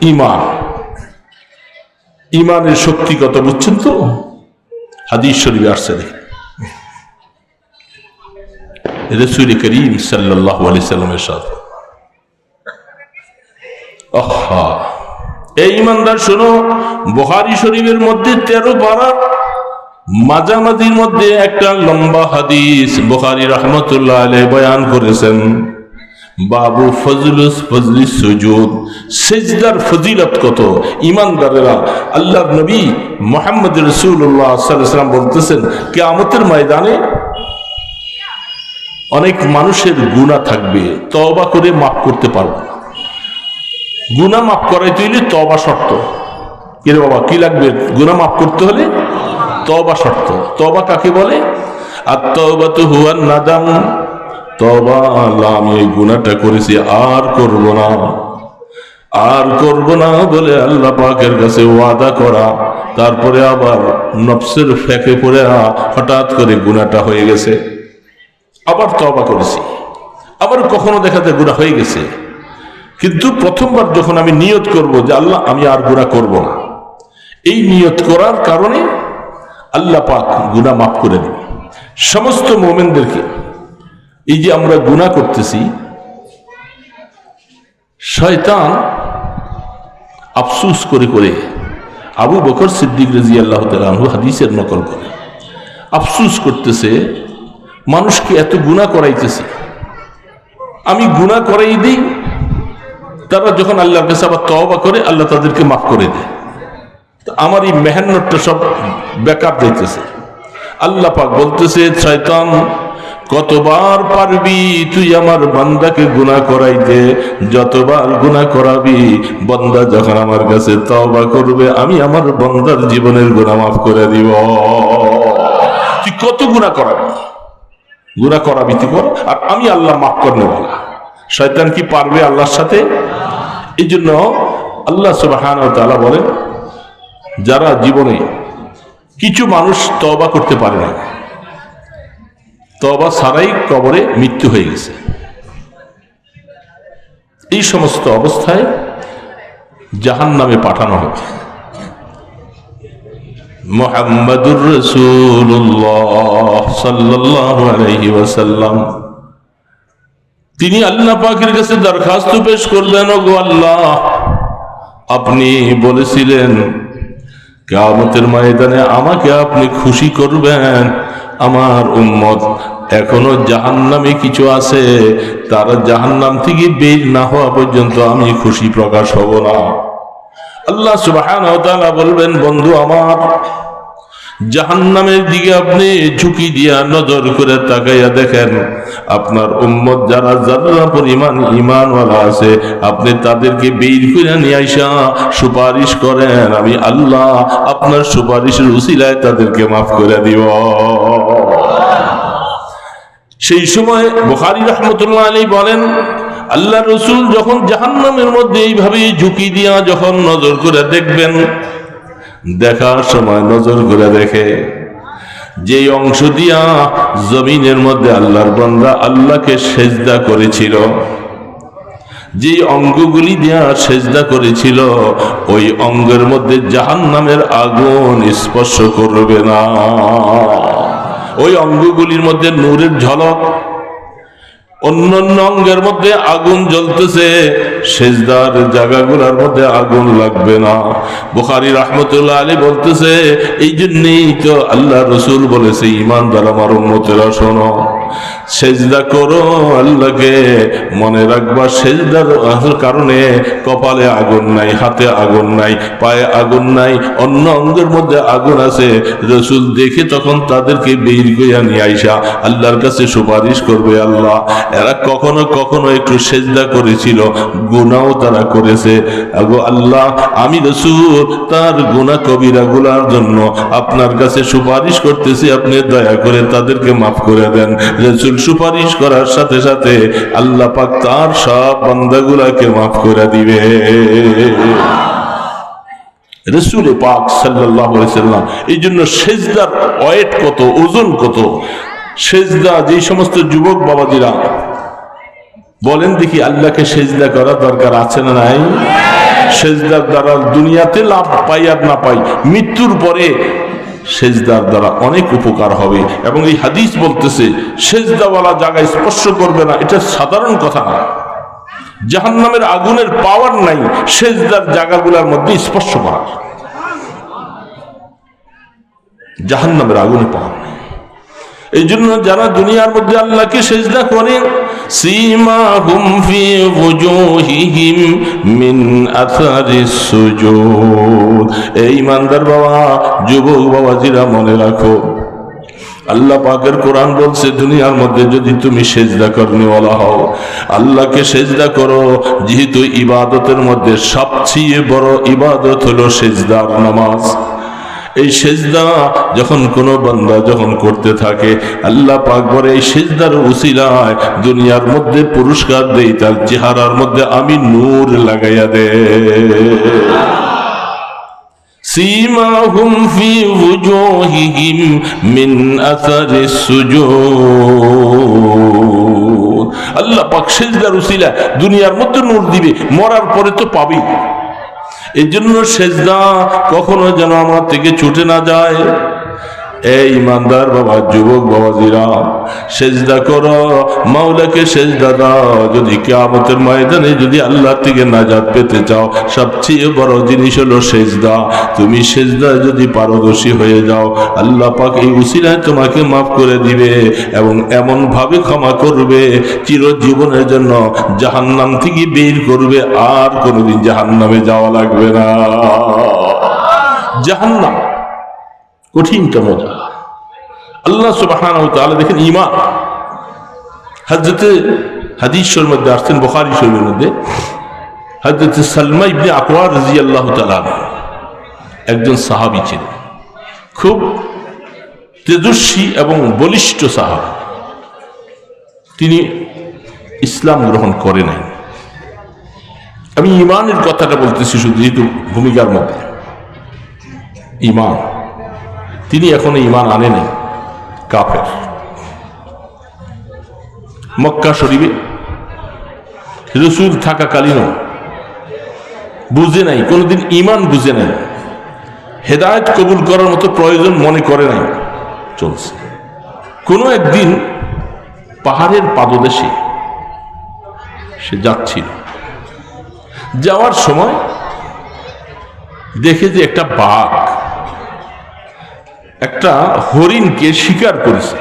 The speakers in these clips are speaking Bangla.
ইমান। ইমানের শক্তি কত, বুঝছেন তো? হাদিস শরীফে আসছে দেখেন। রসুল করিম আলি সাল্লামের সাথে এই ইমানদার শোনো বুহারি শরীফের মধ্যে তেরো পাড়ার মাঝামাঝির মধ্যে একটা লম্বা হাদিস বুখারি রহমতুল্লাহ বয়ান করেছেন। বাবু ফজলুস ফজলি সুজুদ, সেজদার ফজিলত কত? ইমানদারেরা আল্লাহর নবী মোহাম্মদ রসুল্লাহ সাল্লাম বলতেছেন, কেয়ামতের ময়দানে অনেক মানুষের গুণা থাকবে তবা করে মাফ করতে পারব না। গুণা মাফ করাইতে হইলে তবা শর্ত। কিরে বাবা, কি লাগবে? গুণা মাফ করতে হলে তবা শর্ত। তবা কাকে বলে? আর তবা তো হুয়ার নাদাম। তবা আমি এই গুণাটা করেছি, আর করব না। আর করব না বলে আল্লাহ পাকের কাছে ওয়াদা করা। তারপরে আবার নফসের ফেঁকে পড়ে হঠাৎ করে গুণাটা হয়ে গেছে। আবার তবা করেছি। আবার কখনো দেখাতে গুণা হয়ে গেছে। কিন্তু প্রথমবার যখন আমি নিয়ত করব যে আল্লাহ, আমি আর গুণা করব না। এই নিয়ত করার কারণে আল্লাহ পাক গুণা মাফ করে দেবে সমস্ত মোমেনদেরকে এই যে আমরা গুণা করতেছি, শয়তান আফসুস করে করে আবু বকর সিদ্দিক রাজি আল্লাহ তালু হাদিসের নকল করে। আফসুস করতেছে, মানুষকে এত গুণা করাইতেছি। আমি গুণা করাই দিই, তারা যখন আল্লাহর কাছে আবার তওবা করে, আল্লাহ তাদেরকে মাফ করে দেয়। তো আমার এই মেহান্নটা সব বেকার দিতেছে। আল্লাহ পাক বলতেছে, শয়তান কতবার পারবি তুই আমার বান্দাকে গুনাহ করাইতে? যতবার গুনাহ করাবি, বান্দা যখন আমার কাছে তওবা করবে, আমি আমার বান্দার জীবনের গুনাহ মাফ করে দিব। তুই কত গুনাহ করাবি? গুনাহ করাবি তুই কর, আর আমি আল্লাহ মাফ করনে বলা শয়তান কি পারবে আল্লাহর সাথে? এই জন্য আল্লাহ সুবাহান তাআলা বলেন, যারা জীবনে কিছু মানুষ তবা করতে পারে না তবা ছাড়াই কবরে মৃত্যু হয়ে গেছে। এই সমস্ত অবস্থায় জাহান নামে পাঠানো হবে। মোহাম্মদুর রসুল্লাহ তিনি আল্লাহ পাকের কাছে দরখাস্ত পেশ করলেন গো আল্লাহ, আপনি বলেছিলেন, কেয়ামতের ময়দানে আমাকে আপনি খুশি করবেন। আমার উম্মত, এখনও জাহান্নামে কিছু আছে, তারা জাহান্নাম থেকে বের না হওয়া পর্যন্ত আমি খুশি প্রকাশ হব না। আল্লাহ সুবহান বলবেন, বন্ধু আমার, জাহান্নামের দিকে আপনি ঝুঁকি দিয়া নজর করে তাকাইয়া দেখেন, আপনার উম্মত যারা যারা পরিমাণ ইমানওয়ালা আছে, আপনি তাদেরকে বের করে নিয়ে আইসা সুপারিশ করেন, আমি আল্লাহ আপনার সুপারিশের উসিলায় তাদেরকে মাফ করে দিব। সেই সময় বুখারী রহমতুল্লাহ আলী বলেন আল্লাহ রসুল যখন জাহান্নামের মধ্যে এইভাবে ঝুঁকি দিয়া যখন নজর করে দেখবেন, দেখার সময় নজর করে দেখে যে অংশ দিয়া জমিনের মধ্যে আল্লাহর বান্দা আল্লাহকে সেজদা করেছিল যে অঙ্গগুলি দিয়া সেজদা করেছিল, ওই অঙ্গের মধ্যে জাহান নামের আগুন স্পর্শ করবে না। ওই অঙ্গগুলির মধ্যে নূরের ঝলক অন্য অঙ্গের মধ্যে আগুন জ্বলতেছে, সেজদার জায়গাগুলোর মধ্যে আগুন লাগবে না। বুখারি রহমতুল্লাহ আলী বলতেছে এই জন্যেই তো আল্লাহ রসুল বলেছে, ইমানদার আমার উন্মতেরা শোনো। সেজদা করো আল্লাহকে। মনে রাখবা, সেজদার কারণে কপালে আগুন নাই, হাতে আগুন নাই, পায়ে আগুন নাই, অন্য অঙ্গের মধ্যে আগুন আছে। রসুল দেখে তখন তাদেরকে বের কইয়া নিয়ে আইসা, আল্লাহর কাছে সুপারিশ করবে আল্লাহ। এরা কখনো কখনো একটু সেজদা করেছিল গুনাও তারা করেছে। আগো আল্লাহ, আমি রসুল, তার গুণা কবিরা গুলার জন্য আপনার কাছে সুপারিশ করতেছি, আপনি দয়া করে তাদেরকে মাফ করে দেন। রসুল সুপারিশ করার সাথে সাথে আল্লাহ পাক তার সব বান্দাগুলাকে মাফ করে দিবে। পাক সাল্লাহ সাল্লাম এই জন্য সেজদার ওয়েট কত, ওজন কত? সেজদা যে সমস্ত যুবক বাবাজিরা, বলেন দেখি আল্লাহকে সেজদা করা দরকার আছে না নাই? সেজদার দ্বারা দুনিয়াতে লাভ পাই আর না পাই, মৃত্যুর পরে সেজদার দ্বারা অনেক উপকার হবে। এবং এই হাদিস বলতেছে, সেজদাওয়ালা জায়গায় স্পর্শ করবে না, এটা সাধারণ কথা না। জাহান্নামের আগুনের পাওয়ার নাই, সেজদার জায়গাগুলোর মধ্যে স্পর্শ করার জাহান্নামের আগুনে পাওয়ার নাই। এই জন্য যারা দুনিয়ার মধ্যে আল্লাহকে সেজদা করেন সীমাহুম ফি ওজুহিহিম মিন আথারিস সুজুদ এই ইমানদার বাবা, যুবক বাবাজিরা মনে রাখো, আল্লাহ পাকের কোরআন বলছে, দুনিয়ার মধ্যে যদি তুমি সেজদা করনেওয়ালা হও, আল্লাহকে সেজদা করো, যেহেতু ইবাদতের মধ্যে সবচেয়ে বড় ইবাদত হলো সেজদার নামাজ। এই সেজদা যখন কোনো বান্দা যখন করতে থাকে আল্লাহ পাক বলে এই সেজদার উসিলায় দুনিয়ার মধ্যে পুরস্কার দেই তার চেহারার মধ্যে আমি নূর লাগাইয়া দে سيماهم في وجوههم من أثر السجود আল্লাহ পাক সেজদার উসিলা দুনিয়ার মধ্যে নূর দিবে মরার পরে তো পাবেই এই জন্য সেজদা কখনো যেন আমার থেকে ছুটে না যায়। এই ইমানদার বাবা, যুবক বাবাজিরা, সেজদা করো, মাওলাকে সেজদা দাও। যদি কেয়ামতের ময়দানে যদি আল্লাহ থেকে নাজাত পেতে চাও, সবচেয়ে বড় জিনিস হলো সেজদা। তুমি সেজদা যদি পারদর্শী হয়ে যাও, আল্লাহ পাক এই উসিলায় তোমাকে মাফ করে দিবে এবং এমন ভাবে ক্ষমা করবে, চিরজীবনের জন্য জাহান্নাম থেকে বের করবে, আর কোনোদিন জাহান্নামে যাওয়া লাগবে না। জাহান্নাম কঠিনটা মজা আল্লাহ সুবাহান দেখেন ইমান হাজরতে হাদিস শরীর মধ্যে আসছেন, বখারি শরীরের মধ্যে। হাজরতে সালমা ইবনে আকবর রাজি আল্লাহ একজন সাহাবি ছিলেন। খুব তেজস্বী এবং বলিষ্ঠ সাহাব। তিনি ইসলাম গ্রহণ করে নাই। আমি ইমানের কথাটা বলতেছি শুধু, যেহেতু ভূমিকার মধ্যে। ইমান তিনি এখনও ইমান আনে নাই কাফের। মক্কা শরীফে রসুল থাকাকালীনও বুঝে নাই, কোনোদিন ইমান বুঝে নাই। হেদায়ত কবুল করার মতো প্রয়োজন মনে করে নাই, চলছে। কোনো একদিন পাহাড়ের পাদদেশে সে যাচ্ছিল। যাওয়ার সময় দেখে যে একটা বাঘ একটা হরিণকে শিকার করেছে।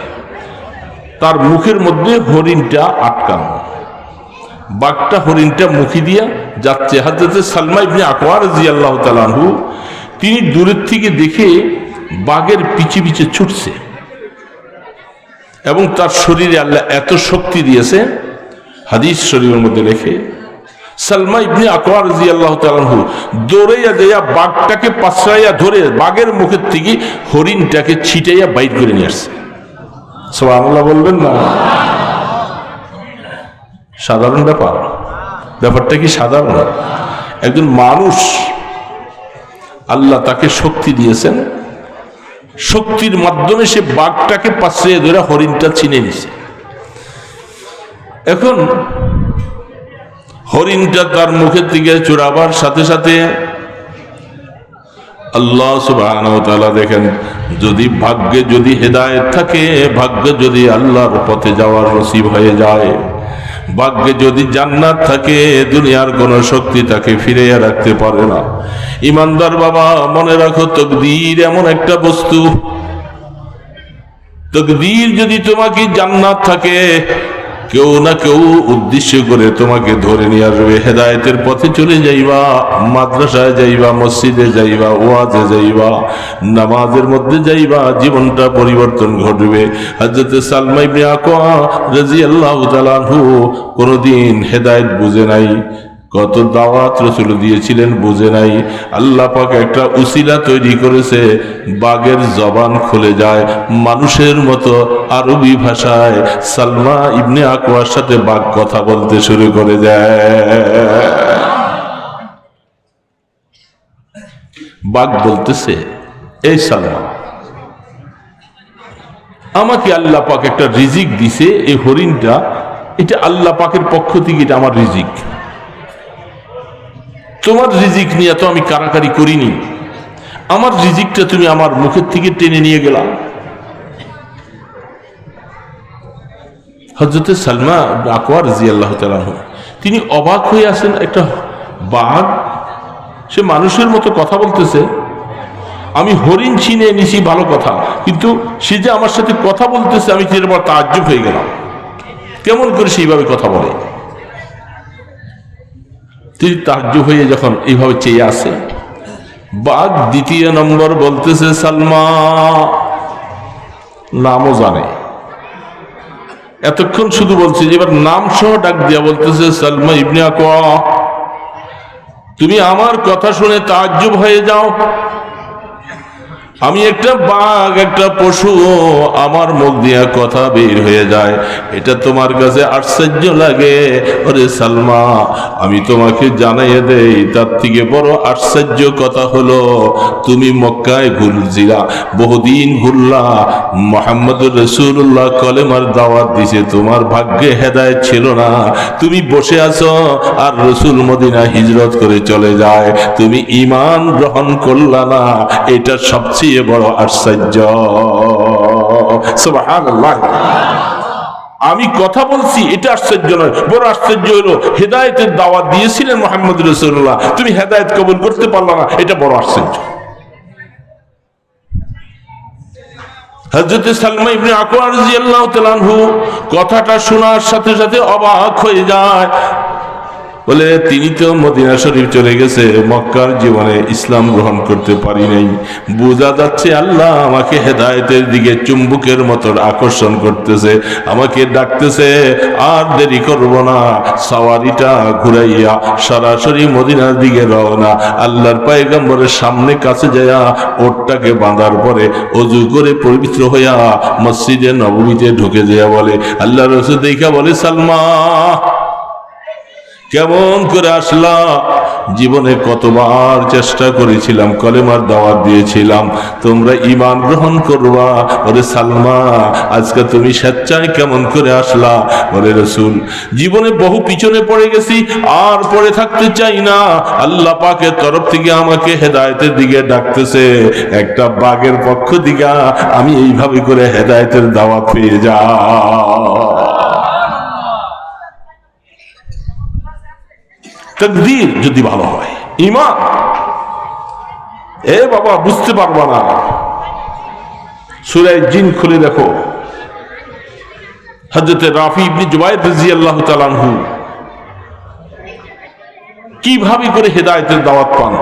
তার মুখের মধ্যে হরিণটা আটকানো। বাঘটা হরিণটা মুখি দিয়া যাচ্ছে। হাজরতে সালমা ইবনে আকবর জি আল্লাহ তালাহু তিনি দূরের থেকে দেখে বাঘের পিছে পিছে ছুটছে এবং তার শরীরে আল্লাহ এত শক্তি দিয়েছে, হাদিস শরীরের মধ্যে রেখে সালমা ইবনে আকবর জি আল্লাহ তালাহু দৌড়াইয়া দেয়া বাঘটাকে পাশাইয়া ধরে বাঘের মুখের থেকে হরিণটাকে ছিটাইয়া বাইর করে নিয়ে আসছে। সব আল্লাহ বলবেন না? সাধারণ ব্যাপার। ব্যাপারটা কি সাধারণ? একজন মানুষ আল্লাহ তাকে শক্তি দিয়েছেন। শক্তির মাধ্যমে সে বাঘটাকে পাশে ধরে হরিণটা চিনে নিছে। এখন হরিণটা তার মুখের দিকে চুরাবার সাথে সাথে আল্লাহ সুবাহ দেখেন, যদি ভাগ্যে যদি হেদায়ত থাকে, ভাগ্যে যদি আল্লাহর পথে যাওয়ার নসিব হয়ে যায়, ভাগ্যে যদি জান্নাত থাকে, দুনিয়ার কোন শক্তি তাকে ফিরে রাখতে পারে না। ইমানদার বাবা, মনে রাখো, তকদির এমন একটা বস্তু। তকদির যদি তোমাকে জান্নাত থাকে কেউ না কেউ উদ্দেশ্য করে তোমাকে ধরে নিয়ে আসবে। হেদায়তের পথে চলে যাইবা, মাদ্রাসায় যাইবা, মসজিদে যাইবা, ওয়াজে যাইবা, নামাজের মধ্যে যাইবা, জীবনটা পরিবর্তন ঘটবে। হজরত সালমাই আকোয়া রাজি আল্লাহ কোনোদিন হেদায়ত বুঝে নাই। কত দাওয়াত রসুল দিয়েছিলেন, বুঝে নাই। আল্লাহ পাক একটা উসিলা তৈরি করেছে বাঘের জবান খুলে যায়, মানুষের মতো আরবি ভাষায় সালমা ইবনে আকুয়ার সাথে বাঘ কথা বলতে শুরু করে দেয়। বাঘ বলতেছে, এই সালমা, আমাকে আল্লাহ পাক একটা রিজিক দিছে, এই হরিণটা, এটা আল্লাহ পাকের পক্ষ থেকে এটা আমার রিজিক। তোমার রিজিক নিয়ে তো আমি কারাকারি করিনি। আমার রিজিকটা তুমি আমার মুখের থেকে টেনে নিয়ে গেলাম হজরতে সালমা আকবর জি আল্লাহ তিনি অবাক হয়ে আছেন একটা বাঘ, সে মানুষের মতো কথা বলতেছে। আমি হরিণ চিনে নিছি ভালো কথা, কিন্তু সে যে আমার সাথে কথা বলতেছে, আমি তাজ্জব হয়ে গেলাম? কেমন করে সেইভাবে কথা বলে? তিনি তার্য হয়ে যখন এইভাবে চেয়ে আসে। বাঘ দ্বিতীয় নম্বর বলতেছে, সালমা, নামও জানে। এতক্ষণ শুধু বলছে যে এবার নাম সহ ডাক দিয়া বলতেছে, সালমা ইবনে তুমি আমার কথা শুনে তাজ্জুব হয়ে যাও। আমি একটা বাঘ, একটা পশু আমার মুখ দিয়া কথা বের হয়ে যায়। এটা তোমার কাছে আশ্চর্য লাগে। ওরে সালমা, আমি তোমাকে জানাইয়ে দেই, তার থেকে বড় আশ্চর্য কথা হলো, তুমি মক্কায় ভুলছিলা বহুদিন ভুললা মোহাম্মদ রসুল্লাহ কলেমার দাওয়াত দিছে, তোমার ভাগ্যে হেদায় ছিল না। তুমি বসে আছো আর রসুল মদিনা হিজরত করে চলে যায়। তুমি ইমান গ্রহণ করলা না, এটা সবচেয়ে বড় আশ্চর্য। আমি কথা বলছি, এটা আশ্চর্য নয়, বড় আশ্চর্য হলো, হেদায়তের দাওয়াত দিয়েছিলেন মোহাম্মদ রসুল্লাহ তুমি হেদায়ত কবুল করতে পারলা না, এটা বড় আশ্চর্য। হজরত সালমা ইবনে আকবর কথাটা শোনার সাথে সাথে অবাক হয়ে যায়। বলে, তিনি তো মদিনা শরীফ চলে গেছে, মক্কার জীবনে ইসলাম গ্রহণ করতে পারি নাই। বোঝা যাচ্ছে আল্লাহ আমাকে হেদায়েতের দিকে চুম্বুকের মতো আকর্ষণ করতেছে, আমাকে ডাকতেছে, আর দেরি করব না, সাওয়ারিটা ঘুরাইয়া সরাসরি মদিনার দিকে রওনা। আল্লাহর পায়গাম্বরের সামনে কাছে যায়া ওটটাকে বাঁধার পরে অজু করে পবিত্র হইয়া মসজিদে নবমীতে ঢুকে যায়া বলে আল্লাহ রসুল দেখা বলে, সালমা কেমন করে আসলা? জীবনে কতবার চেষ্টা করেছিলাম, কলেমার দাওয়াত দিয়েছিলাম, তোমরা ইমান গ্রহণ করবা। ওরে সালমা, আজকে তুমি স্বেচ্ছায় কেমন করে আসলা? ওরে রসুল, জীবনে বহু পিছনে পড়ে গেছি, আর পড়ে থাকতে চাই না। আল্লাহ পাকের তরফ থেকে আমাকে হেদায়তের দিকে ডাকতেছে। একটা বাঘের পক্ষ দিকে আমি এইভাবে করে হেদায়তের দাওয়াত পেয়ে যা তকদির যদি ভালো হয় ইমান এ বাবা, বুঝতে পারবা না। সুরায় জিন খুলে দেখো। হজরতে রাফি ইবনি জুবাইদ রাজি আল্লাহ তালানহু কীভাবে করে হেদায়তের দাওয়াত পান?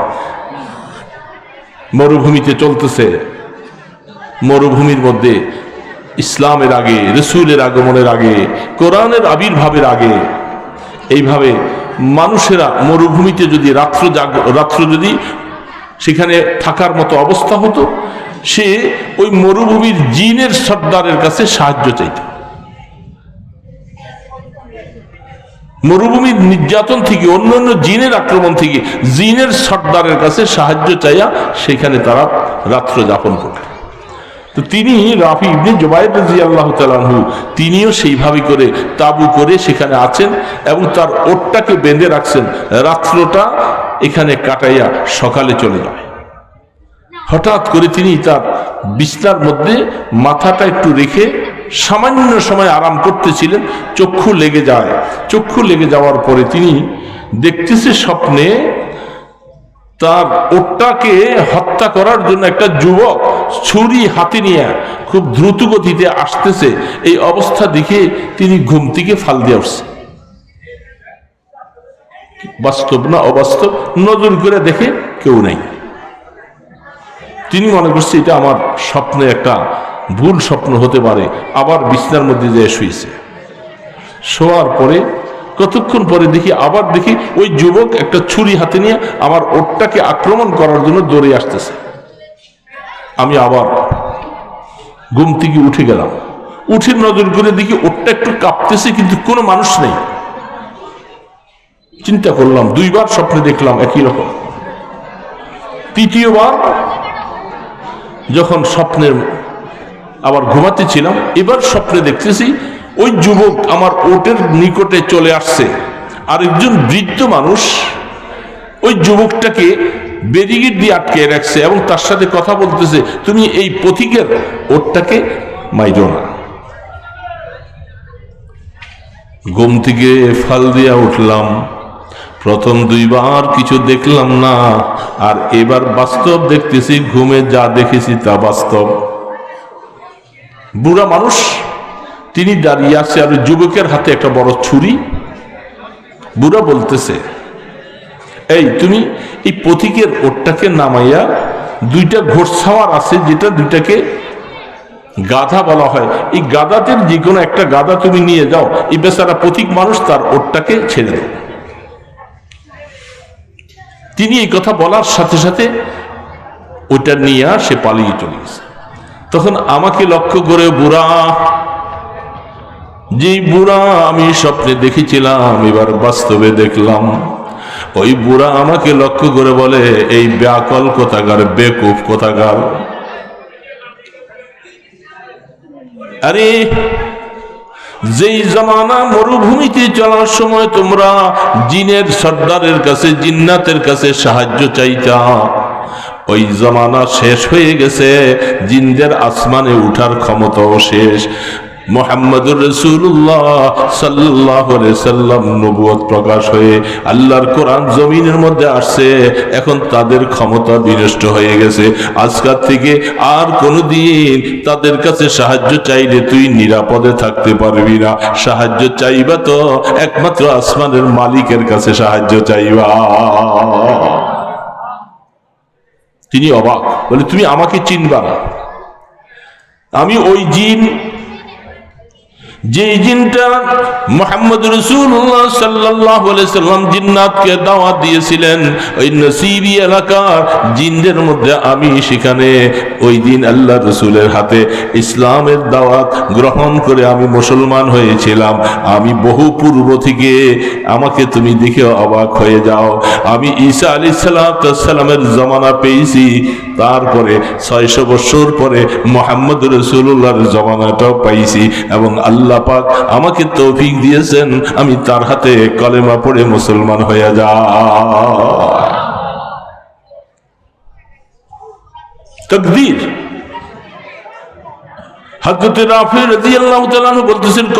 মরুভূমিতে চলতেছে। মরুভূমির মধ্যে ইসলামের আগে, রসুলের আগমনের আগে, কোরআনের আবির্ভাবের আগে, এইভাবে মানুষেরা মরুভূমিতে যদি রাত্র জাগ, রাত্র যদি সেখানে থাকার মতো অবস্থা হতো, সে ওই মরুভূমির জিনের সর্দারের কাছে সাহায্য চাইত। মরুভূমির নির্যাতন থেকে, অন্য অন্য জিনের আক্রমণ থেকে জিনের সর্দারের কাছে সাহায্য চাইয়া সেখানে তারা রাত্র যাপন করত। তো তিনি রাফি ইবনে জোবাইদ রাজি আল্লাহ তালাহু তিনিও সেইভাবে করে তাবু করে সেখানে আছেন এবং তার ওটটাকে বেঁধে রাখছেন। রাত্রটা এখানে কাটাইয়া সকালে চলে যায়। হঠাৎ করে তিনি তার বিছনার মধ্যে মাথাটা একটু রেখে সামান্য সময় আরাম করতেছিলেন, চক্ষু লেগে যায়। চক্ষু লেগে যাওয়ার পরে তিনি দেখতেছে স্বপ্নে তার ওটটাকে হত্যা করার জন্য একটা যুবক ছুরি হাতে নিয়ে খুব দ্রুত গতিতে আসতেছে এই অবস্থা দেখে তিনি ঘুম থেকে ফাল দিয়ে উঠছে। বাস্তব না অবাস্তব? নজর করে দেখে কেউ নেই। তিনি মনে করছে এটা আমার স্বপ্নে একটা ভুল স্বপ্ন হতে পারে, আবার বিছনার মধ্যে যেয়ে শুয়েছে। শোয়ার পরে, কতক্ষণ পরে দেখি, আবার দেখি ওই যুবক একটা ছুরি হাতে নিয়ে আমার ওটটাকে আক্রমণ করার জন্য দৌড়ে আসতেছে। আমি আবার ঘুম থেকে উঠে গেলাম। উঠে নজর করে দেখি ওটটা একটু কাঁপতেছে, কিন্তু কোনো মানুষ নেই। চিন্তা করলাম, দুইবার স্বপ্নে দেখলাম একই রকম। তৃতীয়বার যখন স্বপ্নের আবার ঘুমাতে ছিলাম, এবার স্বপ্নে দেখতেছি ওই যুবক আমার ওটের নিকটে চলে আসছে। আর একজন বৃদ্ধ মানুষ যুবকটাকে ব্যারিগেড দিয়ে আটকে রাখছে এবং তার সাথে কথা বলতেছে, তুমি এই পথিকের ওরটাকে মাইরো না। ঘুম থেকে ফাল দিয়া উঠলাম। প্রথম দুইবার কিছু দেখলাম না, আর এবার বাস্তব দেখতেছি, ঘুমে যা দেখেছি তা বাস্তব। বুড়া মানুষ, তিনি দাঁড়িয়ে আছে আর যুবকের হাতে একটা বড় ছুরি। বুড়া বলতেছে এই তুমি এই পথিকের ওটটাকে নামাইয়া দুইটা ঘোড়সাওয়ার আছে, যেটা দুইটাকে গাধা বলা হয়। এই গাধাদের যে কোনো একটা গাধা তুমি নিয়ে যাও, এই বেচারা পথিক মানুষ তার ওটটাকে ছেড়ে দেয় তিনি এই কথা বলার সাথে সাথে ওটা নিয়ে সে পালিয়ে চলে গেছে। তখন আমাকে লক্ষ্য করে বুড়া যে বুড়া আমি স্বপ্নে দেখেছিলাম, এবার বাস্তবে দেখলাম ওই বুড়া আমাকে লক্ষ্য করে বলে, এই ব্যাকল কোথাকার, বেকুফ কোথাকার? আরে, যেই জমানা মরুভূমিতে চলার সময় তোমরা জিনের সর্দারের কাছে, জিন্নাতের কাছে সাহায্য চাইতা। ওই জমানা শেষ হয়ে গেছে, জিনদের আসমানে উঠার ক্ষমতাও শেষ। মোহাম্মদুর রসুল্লাহ সাল্লাহ সাল্লাম নবুয়ত প্রকাশ হয়ে আল্লাহর কোরআন জমিনের মধ্যে আসছে। এখন তাদের ক্ষমতা বিনষ্ট হয়ে গেছে। আজকাল থেকে আর কোনোদিন তাদের কাছে সাহায্য চাইলে তুই নিরাপদে থাকতে পারবি না। সাহায্য চাইবা তো একমাত্র আসমানের মালিকের কাছে সাহায্য চাইবা। তিনি অবাক। বলে, তুমি আমাকে চিনবা না। আমি ওই জিন যে জিনটা মোহাম্মদ রসুল্লাহ সাল্লাহ সাল্লাম জিন্নাতকে দাওয়াত দিয়েছিলেন, ওই নসিবি এলাকার জিনদের মধ্যে আমি সেখানে ওই দিন আল্লাহ রসুলের হাতে ইসলামের দাওয়াত গ্রহণ করে আমি মুসলমান হয়েছিলাম। আমি বহু পূর্ব থেকে আমাকে তুমি দেখে অবাক হয়ে যাও। আমি ঈসা আলি সাল্লামের জমানা পেয়েছি, তারপরে ছয়শো বছর পরে মোহাম্মদ রসুল্লাহর জমানাটাও পাইছি এবং আল্লাহ পাক আমাকে তৌফিক দিয়েছেন, আমি তার হাতে কলেমা পড়ে মুসলমান হয়ে যা। তকদীর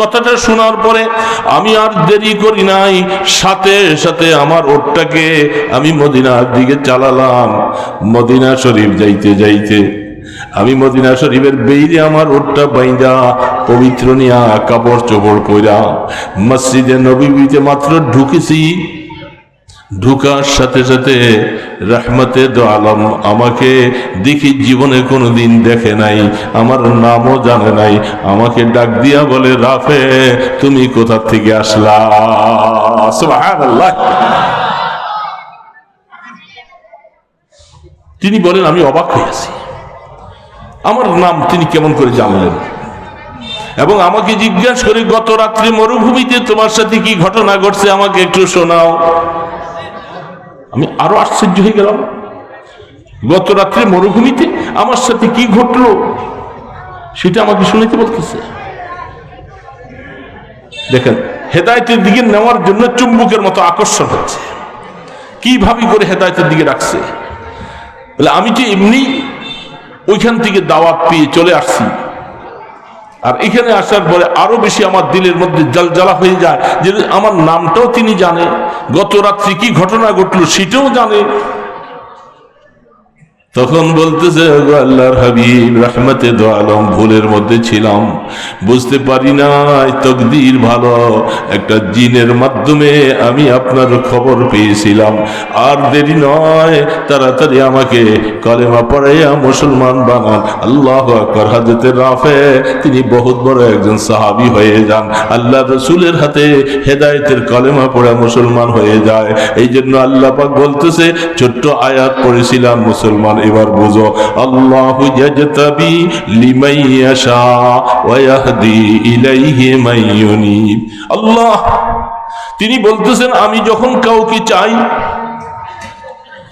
কথাটা শোনার পরে আমি আর দেরি করি নাই, সাথে সাথে আমার ওটটাকে আমি মদিনার দিকে চালালাম, মদিনা শরীফ যাইতে যাইতে। আমি মদিনা শরীফের বেইরে আমার ওটটা বাইন্দা, পবিত্র নিয়া কাপড় চোপড় কইরা মসজিদে নবীতে মাত্র ঢুকেছি। ঢুকার সাথে সাথে রহমতে দো আলম আমাকে দেখি জীবনে কোনোদিন দেখে নাই, আমার নামও জানে নাই, আমাকে ডাক দিয়া বলে, রাফে, তুমি কোথা থেকে আসলা? তিনি বলেন, আমি অবাক হয়েছি আমার নাম তিনি কেমন করে জানলেন? এবং আমাকে জিজ্ঞাসা করে, গত রাত্রে মরুভূমিতে তোমার সাথে কি ঘটনা ঘটছে? আমাকে একটু শোনাও। আমি আরও আশ্চর্য হয়ে গেলাম। গত রাত্রে মরুভূমিতে আমার সাথে কি ঘটলো? সেটা আমাকে শুনিতে বলতেছে। দেখেন, হেদায়তের দিকে নেওয়ার জন্য চুম্বকের মতো আকর্ষণ হচ্ছে। কীভাবে করে হেদায়তের দিকে রাখছে? বলে, আমি যে এমনি ওইখান থেকে দাওয়াত পেয়ে চলে আসছি। আর এখানে আসার পরে আরও বেশি আমার দিলের মধ্যে জ্বালা হয়ে যায়। যে আমার নামটাও তিনি জানে, গত রাত্রি কি ঘটনা ঘটলো সেটাও জানে। তখন বলতেছে আল্লাহর হাবিব রহমতে দো আলম, ভুলের মধ্যে ছিলাম। বুঝতে পারি নাই, তকদির ভালো। একটা জিনের মাধ্যমে আমি আপনার খবর পেয়েছিলাম। আর দেরি নয়, তাড়াতাড়ি আমাকে কলেমা পড়াইয়া মুসলমান বানান। আল্লাহ আকবর। হাজতে রাফে, তিনি বহুত বড় একজন সাহাবি হয়ে যান। আল্লাহ রসুলের হাতে হেদায়েতের কলেমা পড়ে মুসলমান হয়ে যায়। এই জন্য আল্লাহ পাক বলতেছে, ছোট্ট আয়াত পড়েছিলাম মুসলমান এবার বুঝো, আল্লাহু ইয়াজতাবি লিমাই ইয়াশা ওয়া ইয়াহদি ইলাইহি মান আল্লাহ, তিনি বলতেছেন, আমি যখন কাউকে চাই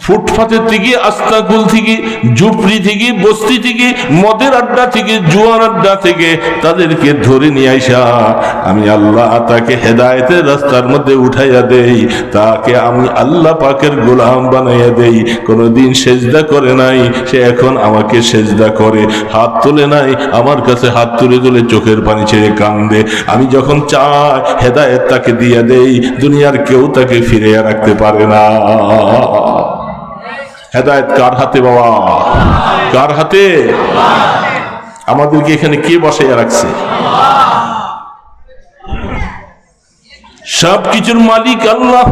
ফুটপাতের থেকে, আস্তাকুল থেকে, ঝুপড়ি থেকে, বস্তি থেকে, মদের আড্ডা থেকে, জুয়ার আড্ডা থেকে তাদেরকে ধরে নিয়ে আইসা, আমি আল্লাহ তাকে হেদায়েতের রাস্তার মধ্যে উঠাইয়া দেই, তাকে আমি আল্লাহ পাকের গোলাম বানাইয়া দেই, কোনোদিন সেজদা করে নাই, সে এখন আমাকে সেজদা করে, হাত তোলে নাই, আমার কাছে হাত তুলে তুলে চোখের পানি ছেড়ে কান্দে, আমি যখন চাই হেদায়েত তাকে দিয়ে দেই, দুনিয়ার কেউ তাকে ফিরিয়ে রাখতে পারে না। হেদায়ত কার হাতে বাবা? কার হাতে? আমাদেরকে এখানে কে বসাইয়া রাখছে? সব কিছুর মালিক আল্লাহ।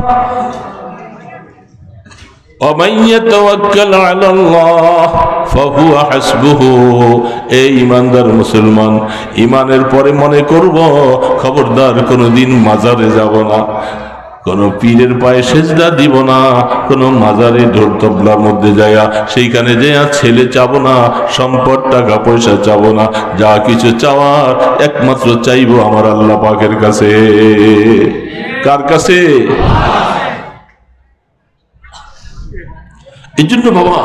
এই মুসলমান, ইমানের পরে মনে করব, খবরদার কোনোদিন মাজারে যাব না। কোন পীরের পায়ে সেজদা দিব না, কোন মাজারে ঢোল তবলার মধ্যে যায়া সেইখানে যাইয়া ছেলে চাবো না, সম্পদ, টাকা, পয়সা চাবো না, যা কিছু চাওয়ার একমাত্র চাইব আমার আল্লাহ পাকের কাছে। কার কাছে? এই জন্য বাবা,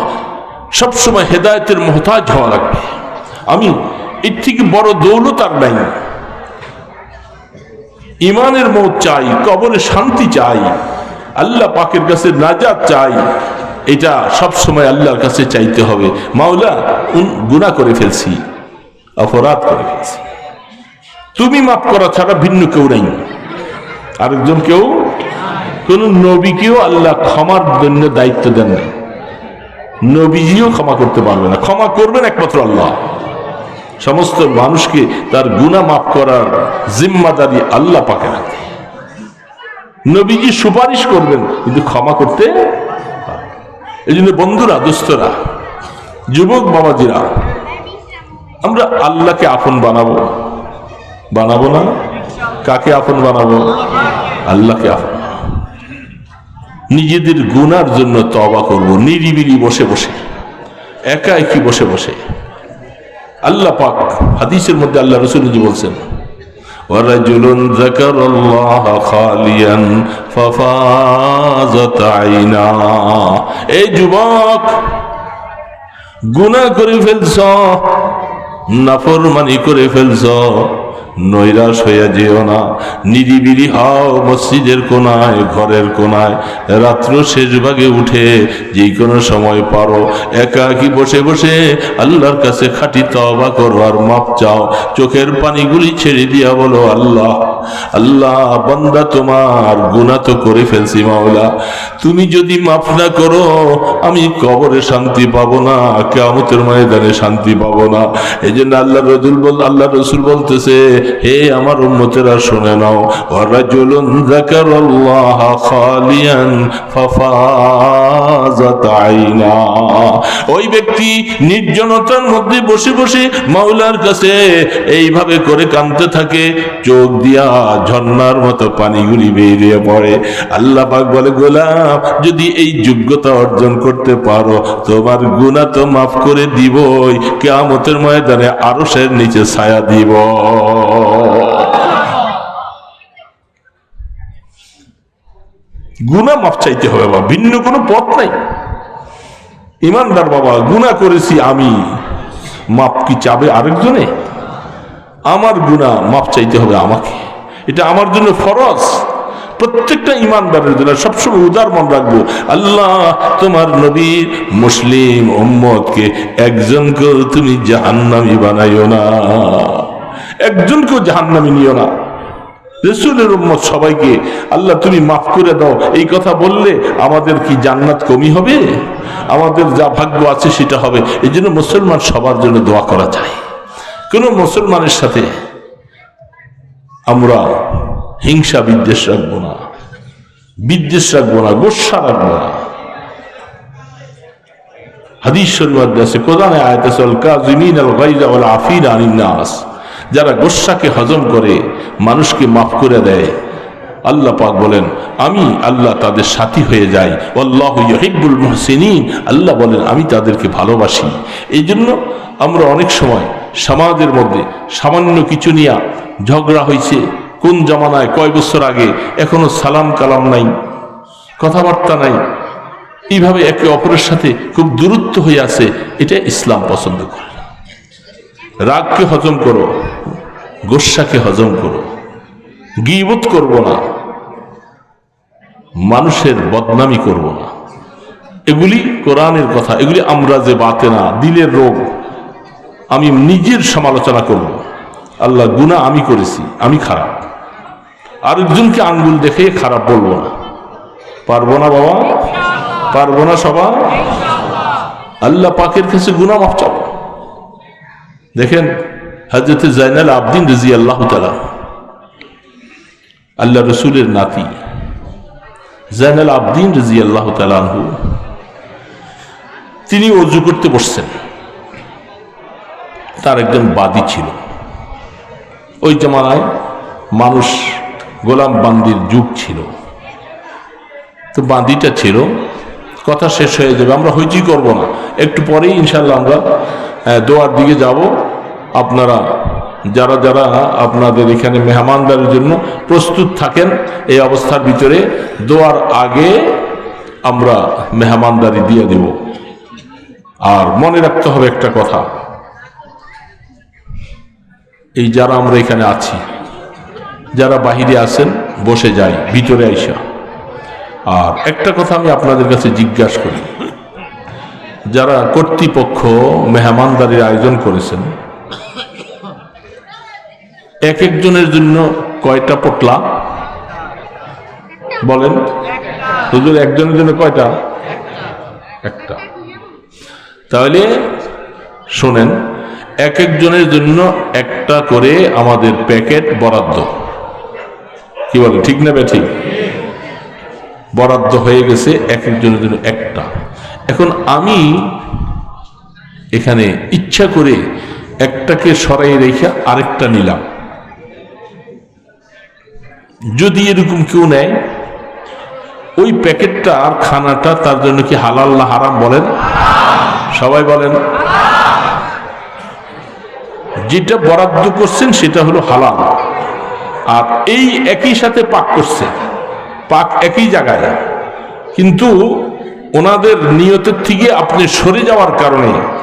সবসময় হেদায়তের মহতাজ হওয়া লাগবে। আমি, এর থেকে বড় দৌলত আর নাই। ইমানের মত চাই, কবরে শান্তি চাই, আল্লাহ পাকের কাছে নাজাত চাই, এটা সব সময় আল্লাহর কাছে চাইতে হবে। মাওলা গুণা করে ফেলছি, অপরাধ করে ফেলছি। তুমি মাফ করা ছাড়া ভিন্ন কেউ নাই। আরেকজন কেউ? কোন নবীকেও আল্লাহ ক্ষমার জন্য দায়িত্ব দেন নাই। নবীজিও ক্ষমা করতে পারবে না। ক্ষমা করবেন একমাত্র আল্লাহ। সমস্ত মানুষকে তার গুণা মাফ করার জিম্মাদারি আল্লাহ পাকে হাতে। নবীজি সুপারিশ করবেন, কিন্তু ক্ষমা করতে এই জন্য বন্ধুরা, দোস্তরা, যুবক বাবাজিরা, আমরা আল্লাহকে আপন বানাবো। বানাবো না? কাকে আপন বানাবো? আল্লাহকে আপন নিজেদের গুনার জন্য তবা করব, নিরিবিলি বসে বসে। একা একই বসে বসে? আল্লাহ পাক হাদিসের মধ্যে আল্লাহ রসুল জি বলছেন ورجل ذكر الله خاليا ففازت عينا এই যুবক গুনাহ করে ফেলছ নাফরমানি করে ফেলছ নৈরাশ হইয়া যেও না। নিরিবিলি হও মসজিদের কোনায়, ঘরের কোনায়। রাত্র শেষ ভাগে উঠে যে কোনো সময় পারো একা একাকি বসে বসে আল্লাহর কাছে খাটি তবা করো আর মাপ চাও। চোখের পানিগুলি ছেড়ে দিয়া বলো, আল্লাহ আল্লাহ, বন্দা তোমার গুণা তো করে ফেলছি মাওলা। তুমি যদি মাফ না করো, আমি কবরে শান্তি পাবো না কেমতের ময়দানে শান্তি পাবো না। এই জন্য আল্লাহ রসুল বল, আল্লাহ রসুল বলতেছে, হে আমার উম্মতেরা, শুনে নাও। ওই ব্যক্তি নির্জনতার মধ্যে বসে বসে মাওলার কাছে এইভাবে করে কাঁদতে থাকে, চোখ দিয়া ঝর্ণার মতো পানিগুলি বেরিয়ে পড়ে। আল্লাহ পাক বলে, গোলাম, যদি এই যোগ্যতা অর্জন করতে পারো, তোমার গুণা তো মাফ করে দিবই। কেয়ামতের ময়দানে আরও সের নিচে ছায়া দিব। গুণা মাফ চাইতে হবে বা ভিন্ন কোনো পথ নাই। ইমানদার বাবা গুণা করেছি আমি। মাপ কি চাবে আরেকজনে? আমার গুণা মাপ চাইতে হবে আমাকে। এটা আমার জন্য ফরজ। প্রত্যেকটা ইমানদারের জন্য সবসময় উদার মন রাখব। আল্লাহ, তোমার নবীর মুসলিম উম্মতকে একজনকেও তুমি জাহান্নামি বানাইও না। একজনকেও জাহান্নামি নিও না। রসুলের উম্মত সবাইকে, আল্লাহ তুমি মাফ করে দাও। এই কথা বললে আমাদের কি জান্নাত কমি হবে? আমাদের যা ভাগ্য আছে সেটা হবে। এই জন্য মুসলমান সবার জন্য দোয়া করা যায়। কোন মুসলমানের সাথে আমরা হিংসা বিদ্বেষ রাখব না। বিদ্বেষ রাখব না, গোসা রাখব না। হাদিস যারা গোসাকে হজম করে, মানুষকে মাফ করে দেয়। আল্লাহ পাক বলেন, আমি আল্লাহ তাদের সাথী হয়ে যাই। আল্লাহ ইহিবুল আল্লাহ বলেন, আমি তাদেরকে ভালোবাসি। এই জন্য আমরা অনেক সময় সমাজের মধ্যে সামান্য কিছু নিয়ে ঝগড়া হয়েছে কোন জামানায় কয় বছর আগে এখনও সালাম কালাম নাই, কথাবার্তা নাই। এইভাবে একে অপরের সাথে খুব দূরত্ব হয়ে আছে, এটা ইসলাম পছন্দ করে। না রাগকে হজম করো, গোসাকে হজম করো। গিবত করব না। মানুষের বদনামি করব না। এগুলি কোরআনের কথা, এগুলি আমরা যে বাতে না দিলের রোগ, আমি নিজের সমালোচনা করব। আল্লাহ গুণা আমি করেছি, আমি খারাপ। আরেকজনকে আঙ্গুল দেখে খারাপ বলব না। পারব না বাবা? পারব না সবাই আল্লাহ পাকের কাছে গুণা মাফ চাও। দেখেন হজরত জাইনাল আবদিন রাজি আল্লাহ তালা আল্লাহ রসুলের নাতি। জাইনাল আবদিন রাজি আল্লাহ তালাহু তিনি অজু করতে বসছেন। তার একজন বাদী ছিল। ওই জমানায় মানুষ গোলাম বান্দির যুগ ছিল। তো বাঁধিটা ছিল। কথা শেষ হয়ে যাবে, আমরা হইচই করব না। একটু পরেই ইনশাল্লাহ আমরা দোয়ার দিকে যাব। আপনারা যারা যারা আপনাদের এখানে মেহমানদারের জন্য প্রস্তুত থাকেন, এই অবস্থার ভিতরে দোয়ার আগে আমরা মেহমানদারি দিয়ে দেব। আর মনে রাখতে হবে একটা কথা। এই যারা আমরা এখানে আছি, যারা বাহিরে আছেন, বসে যাই, ভিতরে আইসা। আর একটা কথা আমি আপনাদের কাছে জিজ্ঞাসা করি। যারা কর্তৃপক্ষ মেহমানদারির আয়োজন করেছেন এক একজনের জন্য কয়টা পোটলা? বলেন। হুজুর, একজনের জন্য কয়টা? একটা। তাহলে শোনেন, এক একজনের জন্য একটা করে আমাদের প্যাকেট বরাদ্দ। কি বলে, ঠিক না ঠিক বরাদ্দ হয়ে গেছে এক একজনের জন্য একটা। এখন আমি এখানে ইচ্ছা করে একটাকে সরাই রেখে আরেকটা নিলাম। যদি এরকম কেউ নেয়, ওই প্যাকেটটা আর খানাটা তার জন্য কি হালাল না হারাম বলেন? সবাই বলেন। যেটা বরাদ্দ করছেন সেটা হলো হালাল। আর এই একই সাথে পাক করছে। পাক একই জায়গায়। কিন্তু ওনাদের নিয়তের থেকে আপনি সরে যাওয়ার কারণে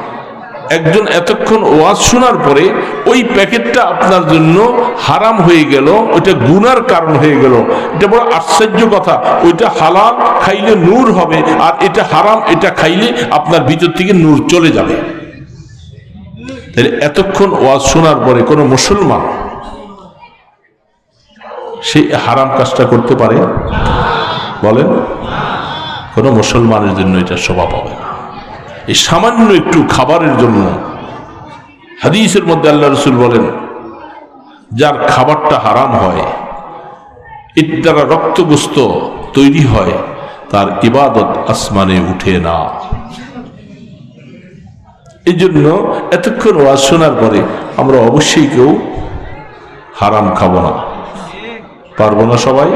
একজন এতক্ষণ ওয়াজ শোনার পরে ওই প্যাকেটটা আপনার জন্য হারাম হয়ে গেল, ওইটা গুনার কারণ হয়ে গেল। এটা বড় আশ্চর্য কথা, ওইটা হালাল খাইলে নূর হবে আর এটা হারাম, এটা খাইলে আপনার ভিতর থেকে নূর চলে যাবে। এতক্ষণ ওয়াজ শোনার পরে কোনো মুসলমান সে হারাম কাজটা করতে পারে? বলেন, কোনো মুসলমানের জন্য এটা শোভা পাবে না। এই সামান্য একটু খাবারের জন্য হাদিসের মধ্যে আল্লাহ রসুল বলেন, যার খাবারটা হারাম হয়, এর দ্বারা রক্তগ্রস্ত তৈরি হয়, তার ইবাদত আসমানে উঠে না। এই জন্য এতক্ষণ ওয়াজ শোনার পরে আমরা অবশ্যই কেউ হারাম খাব না। পারব না সবাই?